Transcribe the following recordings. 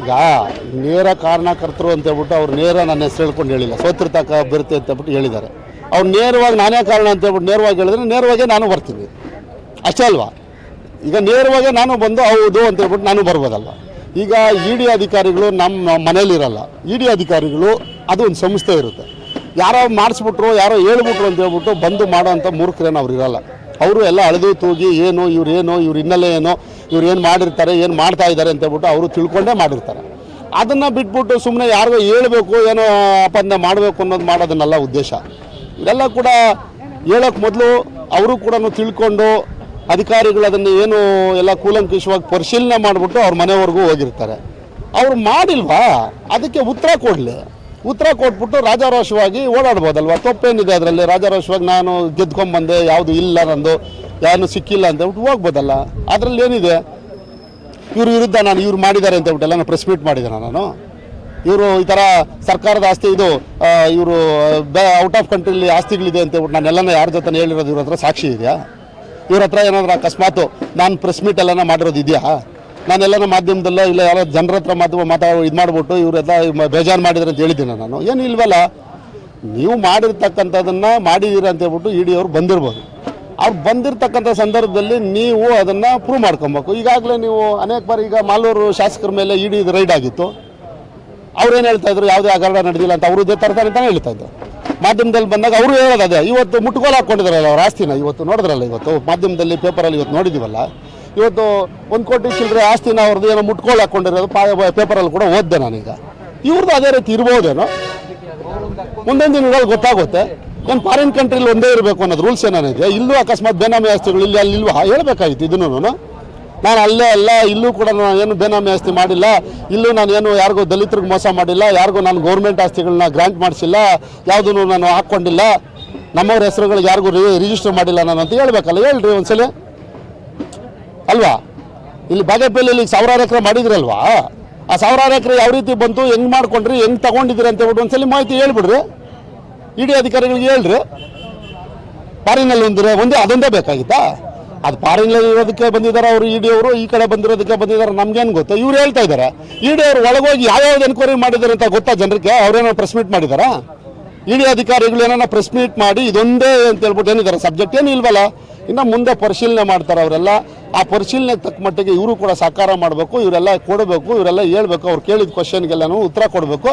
ಈಗ ನೇರ ಕಾರಣಕರ್ತರು ಅಂತ ಹೇಳ್ಬಿಟ್ಟು ಅವ್ರು ನೇರ ನನ್ನ ಹೆಸರು ಹೇಳ್ಕೊಂಡು ಹೇಳಿಲ್ಲ. ಸೋತಿರ್ತಕ್ಕ ಬರುತ್ತೆ ಅಂತ ಹೇಳ್ಬಿಟ್ಟು ಹೇಳಿದ್ದಾರೆ. ಅವ್ರು ನೇರವಾಗಿ ನಾನೇ ಕಾರಣ ಅಂತ ಹೇಳ್ಬಿಟ್ಟು ನೇರವಾಗಿ ಹೇಳಿದ್ರೆ ನೇರವಾಗಿ ನಾನು ಬರ್ತೀನಿ. ಅಷ್ಟೇ ಅಲ್ವಾ? ಈಗ ನೇರವಾಗಿ ನಾನು ಬಂದು ಹೌದು ಅಂತ ಹೇಳ್ಬಿಟ್ಟು ನಾನು ಬರ್ಬೋದಲ್ಲ ಈಗ ಇ ಡಿ ಅಧಿಕಾರಿಗಳು ನಮ್ಮ ಮನೇಲಿರಲ್ಲ ಇ ಡಿ ಅಧಿಕಾರಿಗಳು ಅದು ಒಂದು ಸಂಸ್ಥೆ ಇರುತ್ತೆ. ಯಾರೋ ಮಾಡಿಸ್ಬಿಟ್ರು, ಯಾರೋ ಹೇಳ್ಬಿಟ್ರು ಅಂತ ಹೇಳ್ಬಿಟ್ಟು ಬಂದು ಮಾಡೋ ಅಂಥ ಮೂರ್ಖರೇನು ಅವ್ರು ಇರಲ್ಲ. ಅವರು ಎಲ್ಲ ಅಳೆದು ತೂಗಿ ಏನು, ಇವ್ರು ಏನು, ಇವ್ರ ಹಿನ್ನೆಲೆ ಏನು ಇವ್ರು ಏನು ಮಾಡಿರ್ತಾರೆ, ಏನು ಮಾಡ್ತಾ ಇದ್ದಾರೆ ಅಂತ ಹೇಳ್ಬಿಟ್ಟು ಅವರು ತಿಳ್ಕೊಂಡೇ ಮಾಡಿರ್ತಾರೆ. ಅದನ್ನು ಬಿಟ್ಬಿಟ್ಟು ಸುಮ್ಮನೆ ಯಾರಿಗೋ ಹೇಳಬೇಕು ಏನೋ ಅಪಂದ ಮಾಡಬೇಕು ಅನ್ನೋದು ಮಾಡೋದನ್ನೆಲ್ಲ ಉದ್ದೇಶ. ಇದೆಲ್ಲ ಕೂಡ ಹೇಳೋಕ್ಕೆ ಮೊದಲು ಅವರು ಕೂಡ ತಿಳ್ಕೊಂಡು ಅಧಿಕಾರಿಗಳು ಅದನ್ನು ಏನು ಎಲ್ಲ ಕೂಲಂಕುಷವಾಗಿ ಪರಿಶೀಲನೆ ಮಾಡಿಬಿಟ್ಟು ಅವ್ರ ಮನೆವರೆಗೂ ಹೋಗಿರ್ತಾರೆ. ಅವ್ರು ಮಾಡಿಲ್ವಾ? ಅದಕ್ಕೆ ಉತ್ತರ ಕೊಡಲಿ. ಉತ್ತರ ಕೊಟ್ಬಿಟ್ಟು ರಾಜಾರೋಷವಾಗಿ ಓಡಾಡ್ಬೋದಲ್ವ? ತಪ್ಪೇನಿದೆ ಅದರಲ್ಲಿ? ರಾಜಾರೋಷವಾಗಿ ನಾನು ಗೆದ್ಕೊಂಬಂದೆ, ಯಾವುದು ಇಲ್ಲ ನಂದು. ಯಾರು ಸಿಕ್ಕಿಲ್ಲ ಅಂತ ಹೋಗ್ಬೋದಲ್ಲ? ಅದರಲ್ಲಿ ಏನಿದೆ? ಇವ್ರ ವಿರುದ್ಧ ನಾನು ಇವ್ರು ಮಾಡಿದ್ದಾರೆ ಅಂತ ಹೇಳ್ಬಿಟ್ಟು ಎಲ್ಲ ಪ್ರೆಸ್ ಮೀಟ್ ಮಾಡಿದ್ದೇನೆ ನಾನು. ಇವರು ಈ ಥರ ಸರ್ಕಾರದ ಆಸ್ತಿ ಇದು ಇವರು ಔಟ್ ಆಫ್ ಕಂಟ್ರಿಲಿ ಆಸ್ತಿಗಳಿದೆ ಅಂತ ಹೇಳ್ಬಿಟ್ಟು ನಾನೆಲ್ಲನ ಯಾರ ಜೊತೆ ಹೇಳಿರೋದು ಇವ್ರ ಹತ್ರ ಸಾಕ್ಷಿ ಇದೆಯಾ? ಇವ್ರ ಹತ್ರ ಏನಾದ್ರು ಅಕಸ್ಮಾತು ನಾನು ಪ್ರೆಸ್ ಮೀಟ್ ಎಲ್ಲನ ಮಾಡಿರೋದು ಇದೆಯಾ? ನಾನೆಲ್ಲನ ಮಾಧ್ಯಮದಲ್ಲ ಇಲ್ಲ ಯಾರೋ ಜನರ ಹತ್ರ ಮಾಧ್ಯಮ ಮಾತಾ, ಇದು ಮಾಡಿಬಿಟ್ಟು ಇವರೆಲ್ಲ ಬೇಜಾರು ಮಾಡಿದ್ರೆ ಅಂತ ಹೇಳಿದ್ದೀನಿ ನಾನು. ಏನು ಇಲ್ವಲ್ಲ ನೀವು ಮಾಡಿರ್ತಕ್ಕಂಥದ್ದನ್ನು ಮಾಡಿದ್ದೀರ ಅಂತ ಹೇಳ್ಬಿಟ್ಟು ಇ ಡಿ ಅವ್ರು ಬಂದಿರ್ಬೋದು. ಅವ್ರು ಬಂದಿರತಕ್ಕಂಥ ಸಂದರ್ಭದಲ್ಲಿ ನೀವು ಅದನ್ನು ಪ್ರೂವ್ ಮಾಡ್ಕೊಬೇಕು. ಈಗಾಗಲೇ ನೀವು ಅನೇಕ ಬಾರಿ ಈಗ ಮಾಲೂರು ಶಾಸಕರ ಮೇಲೆ ಇಡೀ ಡಿ ರೈಡ್ ಆಗಿತ್ತು. ಅವ್ರೇನು ಹೇಳ್ತಾ ಇದ್ರು? ಯಾವುದೇ ಹಗರಣ ನಡೆದಿಲ್ಲ ಅಂತ ಅವರು ಇದೇ ತರ್ತಾರೆ ಅಂತಲೇ ಹೇಳ್ತಾ ಇದ್ದರು ಮಾಧ್ಯಮದಲ್ಲಿ ಬಂದಾಗ ಅವರು ಹೇಳೋದು ಇವತ್ತು ಮುಟ್ಗೋಲು ಹಾಕ್ಕೊಂಡಿದ್ರಲ್ಲ ಅವ್ರ ಆಸ್ತಿನ? ಇವತ್ತು ನೋಡಿದ್ರಲ್ಲ ಇವತ್ತು? ಮಾಧ್ಯಮದಲ್ಲಿ ಪೇಪರಲ್ಲಿ ಇವತ್ತು ನೋಡಿದ್ದೀವಲ್ಲ ಇವತ್ತು ಒಂದು ಕೋಟಿ ಚಿಲ್ಲರೆ ಆಸ್ತಿನ ಅವ್ರದ್ದು ಏನೋ ಮುಟ್ಕೋಲು ಹಾಕ್ಕೊಂಡಿರೋದು ಪೇಪರಲ್ಲಿ ಕೂಡ ಓದಿದೆ ನಾನೀಗ. ಇವ್ರದ್ದು ಅದೇ ರೀತಿ ಇರ್ಬೋದೇನೋ? ಮುಂದೊಂದು ದಿನಗಳಲ್ಲಿ ಗೊತ್ತಾಗುತ್ತೆ. ಏನು ಫಾರಿನ್ ಕಂಟ್ರಿಲಿ ಒಂದೇ ಇರಬೇಕು ಅನ್ನೋದು ರೂಲ್ಸ್ ಏನೇನಿದೆ ಇಲ್ಲೂ ಅಕಸ್ಮಾತ್ ಬೇನಾಮಿ ಆಸ್ತಿಗಳು ಇಲ್ಲಿ, ಅಲ್ಲಿ, ಇಲ್ವಾ? ಹೇಳಬೇಕಾಗಿತ್ತು ಇದನ್ನು ನಾನು ಅಲ್ಲೇ ಅಲ್ಲ, ಇಲ್ಲೂ ಕೂಡ ನಾನು ಏನು ಬೇನಾಮಿ ಆಸ್ತಿ ಮಾಡಿಲ್ಲ. ಇಲ್ಲೂ ನಾನು ಏನು ಯಾರಿಗೂ ದಲಿತರಿಗೆ ಮೋಸ ಮಾಡಿಲ್ಲ. ಯಾರಿಗೂ ನಾನು ಗೌರ್ಮೆಂಟ್ ಆಸ್ತಿಗಳನ್ನ ಗ್ರ್ಯಾಂಟ್ ಮಾಡಿಸಿಲ್ಲ. ಯಾವುದನ್ನು ನಾನು ಹಾಕ್ಕೊಂಡಿಲ್ಲ. ನಮ್ಮವ್ರ ಹೆಸರುಗಳಿಗೆ ಯಾರಿಗೂ ರಿಜಿಸ್ಟರ್ ಮಾಡಿಲ್ಲ ನಾನು ಅಂತ ಹೇಳ್ಬೇಕಲ್ಲ. ಹೇಳ್ರಿ ಒಂದ್ಸಲ. ಅಲ್ವಾ? ಇಲ್ಲಿ ಬಾಗೇಪಲ್ಲಿಯಲ್ಲಿ ಸಾವಿರಾರು ಎಕರೆ ಮಾಡಿದ್ರಲ್ವಾ? ಆ ಸಾವಿರಾರು ಎಕರೆ ಯಾವ ರೀತಿ ಬಂತು, ಹೆಂಗ್ ಮಾಡ್ಕೊಂಡ್ರಿ, ಹೆಂಗ್ ತಗೊಂಡಿದ್ರಿ ಅಂತ ಹೇಳ್ಬಿಟ್ಟು ಒಂದ್ಸಲಿ ಮಾಹಿತಿ ಹೇಳ್ಬಿಡ್ರಿ. ಇಡಿ ಅಧಿಕಾರಿಗಳಿಗೆ ಹೇಳ್ರಿ. ಫಾರಿನಲ್ಲಿ ಒಂದಿರ ಒಂದೇ ಅದೊಂದೇ ಬೇಕಾಗಿತ್ತಾ? ಅದು ಫಾರಿನಲ್ಲಿ ಇರೋದಕ್ಕೆ ಬಂದಿದ್ದಾರೆ, ಅವರು ಇಡಿ ಅವರು ಈ ಕಡೆ ಬಂದಿರೋದಕ್ಕೆ ಬಂದಿದ್ದಾರೆ, ನಮ್ಗೇನು ಗೊತ್ತು? ಇವ್ರು ಹೇಳ್ತಾ ಇದ್ದಾರೆ. ಇಡಿ ಅವರು ಒಳಗೋಗಿ ಯಾವ್ಯಾವ್ದು ಎನ್ಕ್ವೈರಿ ಮಾಡಿದ್ದಾರೆ ಅಂತ ಗೊತ್ತಾ ಜನರಿಗೆ? ಅವ್ರೇನೋ ಪ್ರೆಸ್ ಮೀಟ್ ಮಾಡಿದಾರಾ ಇಡಿ ಅಧಿಕಾರಿಗಳು ಏನೋ ಪ್ರೆಸ್ ಮೀಟ್ ಮಾಡಿ ಇದೊಂದೇ ಅಂತ ಹೇಳ್ಬಿಟ್ಟು ಏನಿದ್ದಾರೆ? ಸಬ್ಜೆಕ್ಟ್ ಏನು ಇಲ್ವಲ್ಲ? ಇನ್ನು ಮುಂದೆ ಪರಿಶೀಲನೆ ಮಾಡ್ತಾರೆ ಅವರೆಲ್ಲ. ಆ ಪರಿಶೀಲನೆ ತಕ್ಕ ಮಟ್ಟಿಗೆ ಇವರು ಕೂಡ ಸಹಕಾರ ಮಾಡಬೇಕು, ಇವರೆಲ್ಲ ಕೊಡಬೇಕು, ಇವರೆಲ್ಲ ಹೇಳ್ಬೇಕು, ಅವ್ರು ಕೇಳಿದ ಕ್ವಶನ್ಗೆಲ್ಲನೂ ಉತ್ತರ ಕೊಡಬೇಕು.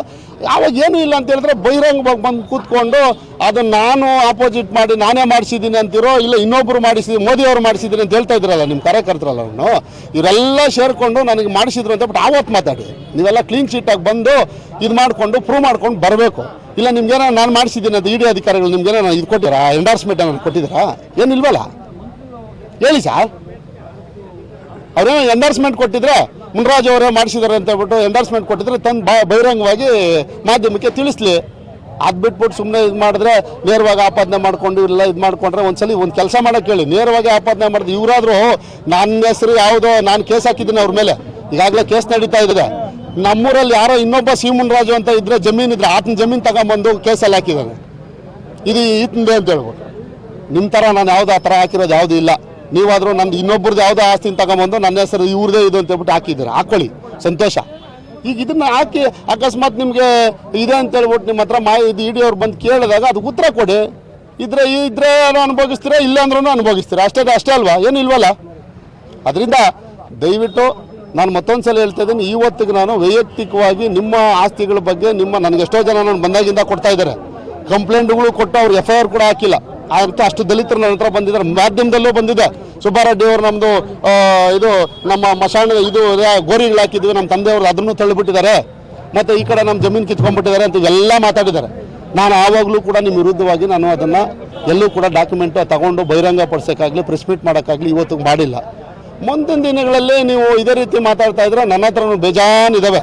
ಯಾವಾಗ ಏನೂ ಇಲ್ಲ ಅಂತ ಹೇಳಿದ್ರೆ ಬಹಿರಂಗವಾಗಿ ಬಂದು ಕೂತ್ಕೊಂಡು, ಅದನ್ನು ನಾನು ಆಪೋಸಿಟ್ ಮಾಡಿ ನಾನೇ ಮಾಡಿಸಿದ್ದೀನಿ ಅಂತಿರೋ, ಇಲ್ಲ ಇನ್ನೊಬ್ಬರು ಮಾಡಿಸಿ ಮೋದಿ ಅವರು ಮಾಡಿಸಿದ್ದೀನಿ ಅಂತ ಹೇಳ್ತಾ ಇದ್ರಲ್ಲ ನಿಮ್ಮ ಕಾರ್ಯಕರ್ತರಲ್ಲ ಅವನು. ಇವರೆಲ್ಲ ಸೇರಿಕೊಂಡು ನನಗೆ ಮಾಡಿಸಿದ್ರು ಅಂತ ಬಟ್ ಆವತ್ತು ಮಾತಾಡಿ. ನೀವೆಲ್ಲ ಕ್ಲೀನ್ ಶೀಟಾಗಿ ಬಂದು ಇದು ಮಾಡಿಕೊಂಡು ಪ್ರೂವ್ ಮಾಡ್ಕೊಂಡು ಬರಬೇಕು. ಇಲ್ಲ ನಿಮ್ಗೇನೋ ನಾನು ಮಾಡಿಸಿದ್ದೀನಿ ಅಂತ ಇಡಿ ಅಧಿಕಾರಿಗಳು ನಿಮ್ಗೇನೋ ಇದು ಕೊಟ್ಟಿರಾ ಎಂಡಾರ್ಸ್ಮೆಂಟ್ ಏನಾದ್ರು ಕೊಟ್ಟಿದ್ದೀರಾ? ಏನಿಲ್ವಲ್ಲ? ಹೇಳಿ ಸರ್. ಅವರೇನೋ ಎಂಡಾರ್ಸ್ಮೆಂಟ್ ಕೊಟ್ಟಿದ್ರೆ ಮುನರಾಜ್ ಅವರೇ ಮಾಡಿಸಿದಾರೆ ಅಂತ ಹೇಳ್ಬಿಟ್ಟು ಎಂಡಾರ್ಸ್ಮೆಂಟ್ ಕೊಟ್ಟಿದ್ರೆ ತನ್ನ ಬಹಿರಂಗವಾಗಿ ಮಾಧ್ಯಮಕ್ಕೆ ತಿಳಿಸ್ಲಿ. ಅದು ಬಿಟ್ಬಿಟ್ಟು ಸುಮ್ಮನೆ ಇದು ಮಾಡಿದ್ರೆ ನೇರವಾಗಿ ಆಪಾದನೆ ಮಾಡಿಕೊಂಡು ಇಲ್ಲ ಇದು ಮಾಡ್ಕೊಂಡ್ರೆ ಒಂದ್ಸಲಿ ಒಂದು ಕೆಲಸ ಮಾಡೋಕೆ ಹೇಳಿ. ನೇರವಾಗಿ ಆಪಾದನೆ ಮಾಡಿದ್ರೆ ಇವರಾದರೂ ನನ್ನ ಹೆಸರು ಯಾವುದೋ, ನಾನು ಕೇಸ್ ಹಾಕಿದ್ದೀನಿ ಅವ್ರ ಮೇಲೆ. ಈಗಾಗಲೇ ಕೇಸ್ ನಡೀತಾ ಇದೆ. ನಮ್ಮೂರಲ್ಲಿ ಯಾರೋ ಇನ್ನೊಬ್ಬ ಸಿ ಮುನ್ರಾಜು ಅಂತ ಇದ್ರೆ ಜಮೀನು ಇದ್ರೆ ಆತನ ಜಮೀನು ತಗೊಂಬಂದು ಕೇಸಲ್ಲಿ ಹಾಕಿದ್ದಾನೆ ಇದು ಈತಂದೆ ಅಂತ ಹೇಳ್ಬಿಟ್ಟು. ನಿಮ್ಮ ಥರ ನಾನು ಯಾವುದೋ ಆ ಥರ ಹಾಕಿರೋದು ಯಾವುದೂ ಇಲ್ಲ. ನೀವಾದರೂ ನಂದು ಇನ್ನೊಬ್ರದ್ದು ಯಾವುದೇ ಆಸ್ತಿನ ತಗೊಂಬಂದು ನನ್ನ ಹೆಸರು ಇವ್ರದೇ ಇದು ಅಂತ ಹೇಳ್ಬಿಟ್ಟು ಹಾಕಿದ್ದೀರ? ಹಾಕೊಳ್ಳಿ ಸಂತೋಷ. ಈಗ ಇದನ್ನು ಹಾಕಿ ಅಕಸ್ಮಾತ್ ನಿಮಗೆ ಇದೆ ಅಂತ ಹೇಳ್ಬಿಟ್ಟು ನಿಮ್ಮ ಹತ್ರ ಮಾ ಇಡಿ ಅವ್ರು ಬಂದು ಕೇಳಿದಾಗ ಅದಕ್ಕೆ ಉತ್ತರ ಕೊಡಿ. ಇದ್ರೆ ಇದ್ರೆ ಅನುಭವಿಸ್ತೀರಾ? ಇಲ್ಲ ಅಂದ್ರೂ ಅನುಭವಿಸ್ತೀರಾ? ಅಷ್ಟೇ ಅಷ್ಟೇ ಅಲ್ವಾ? ಏನು ಇಲ್ವಲ್ಲ? ಅದರಿಂದ ದಯವಿಟ್ಟು ನಾನು ಮತ್ತೊಂದು ಸಲ ಹೇಳ್ತಾ ಇದ್ದೀನಿ, ಇವತ್ತಿಗೆ ನಾನು ವೈಯಕ್ತಿಕವಾಗಿ ನಿಮ್ಮ ಆಸ್ತಿಗಳ ಬಗ್ಗೆ ನಿಮ್ಮ ನನಗೆ ಎಷ್ಟೋ ಜನ ನಾನು ಬಂದಾಗಿಂದ ಕೊಡ್ತಾ ಇದ್ದಾರೆ. ಕಂಪ್ಲೇಂಟ್ಗಳು ಕೊಟ್ಟು ಅವ್ರು ಎಫ್ ಐ ಆರ್ ಕೂಡ ಹಾಕಿಲ್ಲ. ಅಂತ ಅಷ್ಟು ದಲಿತರು ನನ್ನ ಹತ್ರ ಬಂದಿದ್ದಾರೆ. ಮಾಧ್ಯಮದಲ್ಲೂ ಬಂದಿದೆ. ಸುಬ್ಬಾರೆಡ್ಡಿ ಅವರು ನಮ್ಮದು ಇದು ನಮ್ಮ ಮಶಾಣ ಇದು ಗೋರಿಗಳು ಹಾಕಿದ್ವಿ. ನಮ್ಮ ತಂದೆಯವರು ಅದನ್ನು ತಳ್ಳಿಬಿಟ್ಟಿದ್ದಾರೆ. ಮತ್ತು ಈ ಕಡೆ ನಮ್ಮ ಜಮೀನು ಕಿತ್ಕೊಂಡ್ಬಿಟ್ಟಿದ್ದಾರೆ ಅಂತ ಎಲ್ಲ ಮಾತಾಡಿದ್ದಾರೆ. ನಾನು ಆವಾಗಲೂ ಕೂಡ ನಿಮ್ಮ ವಿರುದ್ಧವಾಗಿ ನಾನು ಅದನ್ನು ಎಲ್ಲೂ ಕೂಡ ಡಾಕ್ಯುಮೆಂಟ್ ತಗೊಂಡು ಬಹಿರಂಗ ಪಡಿಸೋಕ್ಕಾಗಲಿ ಪ್ರೆಸ್ ಮೀಟ್ ಮಾಡೋಕ್ಕಾಗಲಿ ಇವತ್ತು ಮಾಡಿಲ್ಲ. ಮುಂದಿನ ದಿನಗಳಲ್ಲಿ ನೀವು ಇದೇ ರೀತಿ ಮಾತಾಡ್ತಾ ಇದ್ರೆ ನನ್ನ ಹತ್ರನೂ ಬೇಜಾನ್ ಇದ್ದಾವೆ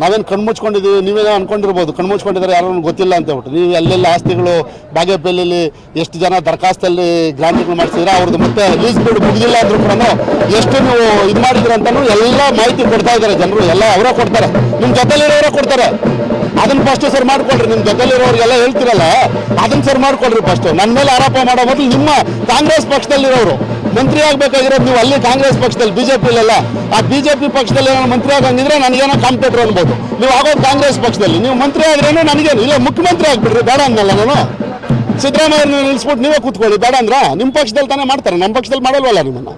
ನಾವೇನು ಕಣ್ಮುಚ್ಕೊಂಡಿದ್ದೀವಿ ನೀವೇನೋ ಅನ್ಕೊಂಡಿರ್ಬೋದು. ಕಣ್ಮುಚ್ಕೊಂಡಿದ್ದಾರೆ ಯಾರು ಗೊತ್ತಿಲ್ಲ ಅಂತ ಹೇಳ್ಬಿಟ್ಟು. ನೀವು ಎಲ್ಲೆಲ್ಲಿ ಆಸ್ತಿಗಳು ಬಾಗೇಪಲ್ಲಿ ಎಷ್ಟು ಜನ ದರಖಾಸ್ತಲ್ಲಿ ಗ್ರಾಂಟ್ಗಳು ಮಾಡಿಸಿದ್ರೆ ಅವ್ರದ್ದು ಮತ್ತೆ ಲೀಸ್ ಬಿಡ್, ಮುಗಿದಿಲ್ಲ ಅಂದ್ರೂ ಕೂಡ ಎಷ್ಟು ನೀವು ಇದು ಮಾಡಿದ್ರಿ ಅಂತಲೂ ಎಲ್ಲ ಮಾಹಿತಿ ಕೊಡ್ತಾ ಇದ್ದಾರೆ ಜನರು, ಎಲ್ಲ ಅವರೇ ಕೊಡ್ತಾರೆ. ನಿಮ್ಮ ಜೊತೆಲಿರೋರೇ ಕೊಡ್ತಾರೆ. ಅದನ್ನ ಫಸ್ಟ್ ಸರ್ ಮಾಡ್ಕೊಳ್ರಿ ನಿಮ್ಮ ಜೊತೆಲಿರೋರಿಗೆಲ್ಲ ಹೇಳ್ತಿರಲ್ಲ ಅದನ್ನ ಸರ್ ಮಾಡ್ಕೊಳ್ರಿ ಫಸ್ಟ್ ನನ್ನ ಮೇಲೆ ಆರೋಪ ಮಾಡೋ ಮೊದಲು ನಿಮ್ಮ ಕಾಂಗ್ರೆಸ್ ಪಕ್ಷದಲ್ಲಿರೋರು. ಮಂತ್ರಿ ಆಗ್ಬೇಕಾಗಿರೋದು ನೀವು ಅಲ್ಲಿ ಕಾಂಗ್ರೆಸ್ ಪಕ್ಷದಲ್ಲಿ ಬಿಜೆಪಿಲೆಲ್ಲ ಆ ಬಿಜೆಪಿ ಪಕ್ಷದಲ್ಲಿ ಏನೋ ಮಂತ್ರಿ ಆಗಂಗಿದ್ರೆ ನನಗೇನೋ ಕಾಂಪಿಟೇಟರ್ ಅನ್ಬೋದು. ನೀವು ಆಗೋದು ಕಾಂಗ್ರೆಸ್ ಪಕ್ಷದಲ್ಲಿ. ನೀವು ಮಂತ್ರಿ ಆದ್ರೇನು ನನಗೇನು? ಇಲ್ಲ ಮುಖ್ಯಮಂತ್ರಿ ಆಗ್ಬಿಡ್ರಿ, ಬೇಡ ಅಂದಲ್ಲ ನಾನು? ಸಿದ್ದರಾಮಯ್ಯ ನಿಲ್ಲಿಸ್ಬಿಟ್ಟು ನೀವೇ ಕೂತ್ಕೊಳ್ಳಿ, ಬೇಡ ಅಂದ್ರ? ನಿಮ್ಮ ಪಕ್ಷದಲ್ಲಿ ತಾನೇ ಮಾಡ್ತಾರೆ ನಮ್ಮ ಪಕ್ಷದಲ್ಲಿ ಮಾಡಲ್ವಲ್ಲ ನಿಮ್ಮನ್ನ?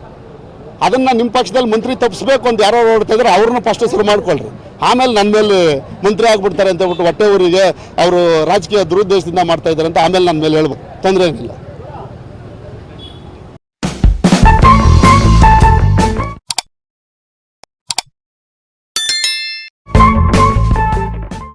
ಅದನ್ನ ನಿಮ್ಮ ಪಕ್ಷದಲ್ಲಿ ಮಂತ್ರಿ ತಪ್ಪಿಸ್ಬೇಕು ಅಂತ ಯಾರೋ ಹೊಡ್ತಿದ್ರೆ ಅವ್ರನ್ನ ಫಸ್ಟ್ ಶುರು ಮಾಡ್ಕೊಳ್ರಿ. ಆಮೇಲೆ ನನ್ನ ಮೇಲೆ ಮಂತ್ರಿ ಆಗ್ಬಿಡ್ತಾರೆ ಅಂತ ಹೇಳ್ಬಿಟ್ಟು ಹೊಟ್ಟೆ ಊರಿಗೆ ಅವರು ರಾಜಕೀಯ ದುರುದ್ದೇಶದಿಂದ ಮಾಡ್ತಾ ಇದ್ದಾರೆ ಅಂತ ಆಮೇಲೆ ನನ್ನ ಮೇಲೆ ಹೇಳ್ಬೋದು. ತೊಂದರೆ ಏನಿಲ್ಲ.